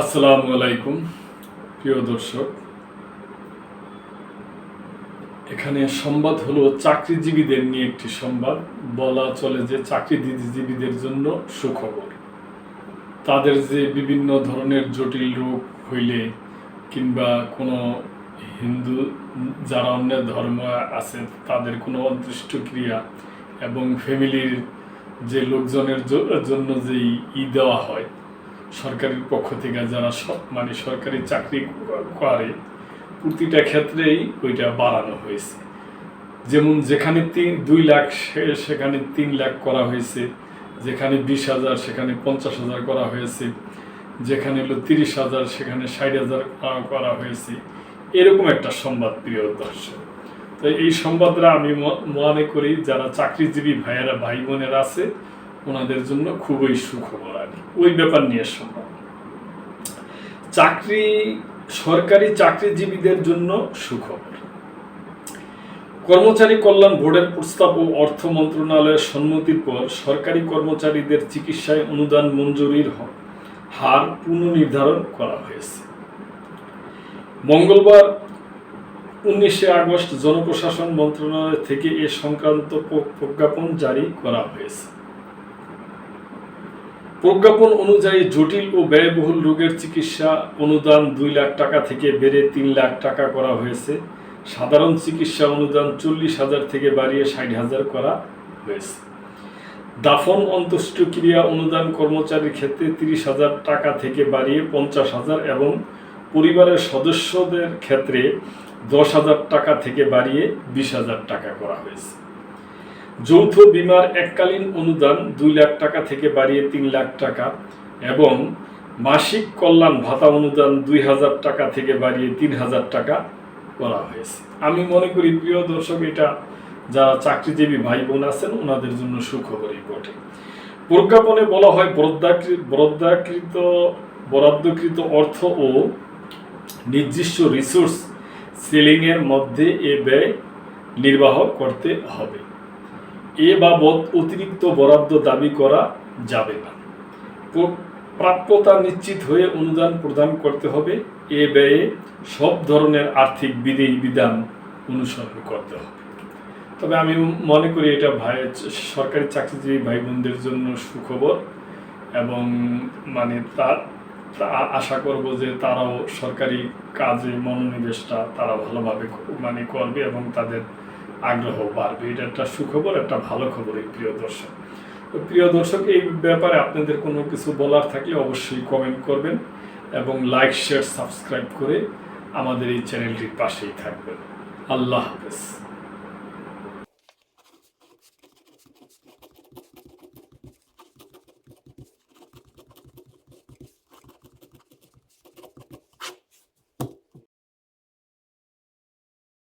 আসসালামু আলাইকুম, প্রিয় দর্শক। এখানে সংবাদ হলো চাকরিজীবীদের নিয়ে একটি সংবাদ। বলা চলে যে চাকরিজীবীদের জন্য সুখবর। তাদের যে বিভিন্ন ধরনের জটিল রোগ হইলে কিংবা কোনো হিন্দু, যারা অন্য ধর্ম আছে, তাদের কোনো অদৃষ্ট ক্রিয়া এবং ফ্যামিলির যে লোকজনের জন্য যে ই দেওয়া হয় সরকারের পক্ষ থেকে যারা মানে সরকারি চাকরি করে, প্রতিটা ক্ষেত্রেই ওইটা বাড়ানো হয়েছে। যেমন যেখানে তিন দুই লাখ সেখানে তিন লাখ করা হয়েছে, যেখানে বিশ হাজার, সেখানে পঞ্চাশ হাজার করা হয়েছে, যেখানে হলো তিরিশ হাজার, সেখানে ষাট হাজার করা- হয়েছে। এরকম একটা সংবাদ, প্রিয় দর্শক। তো এই সংবাদটা আমি মনে করি যারা চাকরিজীবী ভাইয়েরা, ভাই বোনেরা আছে ওনাদের জন্য খুবই সুখবর। আর ওই ব্যাপার নিয়ে সংবাদ চাকরি, সরকারি চাকরিজীবীদের জন্য সুখবর। কর্মচারী কল্যাণ বোর্ডের প্রস্তাব ও অর্থ মন্ত্রণালয়ের সম্মতির পর সরকারি কর্মচারীদের চিকিৎসায় অনুদান মঞ্জুরির হার পুনর্নির্ধারণ করা হয়েছে। মঙ্গলবার উনিশে আগস্ট জনপ্রশাসন মন্ত্রণালয় থেকে এ সংক্রান্ত প্রজ্ঞাপন জারি করা হয়েছে। প্রজ্ঞাপন অনুযায়ী জটিল ও ব্যয়বহুল রোগের চিকিৎসা অনুদান দুই লাখ টাকা থেকে বেড়ে তিন লাখ টাকা করা হয়েছে। সাধারণ চিকিৎসা অনুদান চল্লিশ হাজার থেকে বাড়িয়ে ষাট হাজার করা হয়েছে। দাফন অন্ত্যেষ্টিক্রিয়া অনুদান কর্মচারীর ক্ষেত্রে তিরিশ হাজার টাকা থেকে বাড়িয়ে পঞ্চাশ হাজার এবং পরিবারের সদস্যদের ক্ষেত্রে দশ হাজার টাকা থেকে বাড়িয়ে বিশ হাজার টাকা করা হয়েছে। যৌথ বিমার এককালীন অনুদান দুই লাখ টাকা থেকে বাড়িয়ে তিন লাখ টাকা এবং মাসিক কল্যাণ ভাতা অনুদান দুই হাজার টাকা থেকে বাড়িয়ে তিন হাজার টাকা করা হয়েছে। আমি মনে করি, প্রিয় দর্শক, এটা যারা চাকরিজীবী ভাই বোন আছেন, ওনাদের জন্য সুখবরই বটে। প্রজ্ঞাপনে বলা হয় বরাদ্দাকৃত বরাদ্দাকৃত, বরাদ্দকৃত অর্থ ও নির্দিষ্ট রিসোর্স সেলিংয়ের মধ্যে এ ব্যয় নির্বাহ করতে হবে। এ বাবদ অতিরিক্ত বরাদ্দ দাবি করা যাবে না। প্র- প্রাপ্যতা নিশ্চিত হয়ে অনুদান প্রদান করতে হবে। এ ব্যয়ে সব ধরনের আর্থিক বিধি বিধান অনুসরণ করতে হবে। তবে আমি মনে করি এটা ভাই সরকারি চাকরিজীবী ভাই বোনদের জন্য সুখবর এবং মানে তার আশা করব যে তারাও সরকারি কাজে মনোনিবেশটা তারা ভালোভাবে মানে করবে এবং তাদের আগ্রহ বাড়বে। এটা একটা সুখবর, একটা ভালো খবর এই প্রিয় দর্শক। প্রিয় দর্শক, এই ব্যাপারে আপনাদের কোনো কিছু বলার থাকলে অবশ্যই কমেন্ট করবেন এবং লাইক শেয়ার সাবস্ক্রাইব করে আমাদের এই চ্যানেলটির পাশেই থাকবেন। আল্লাহ হাফেজ।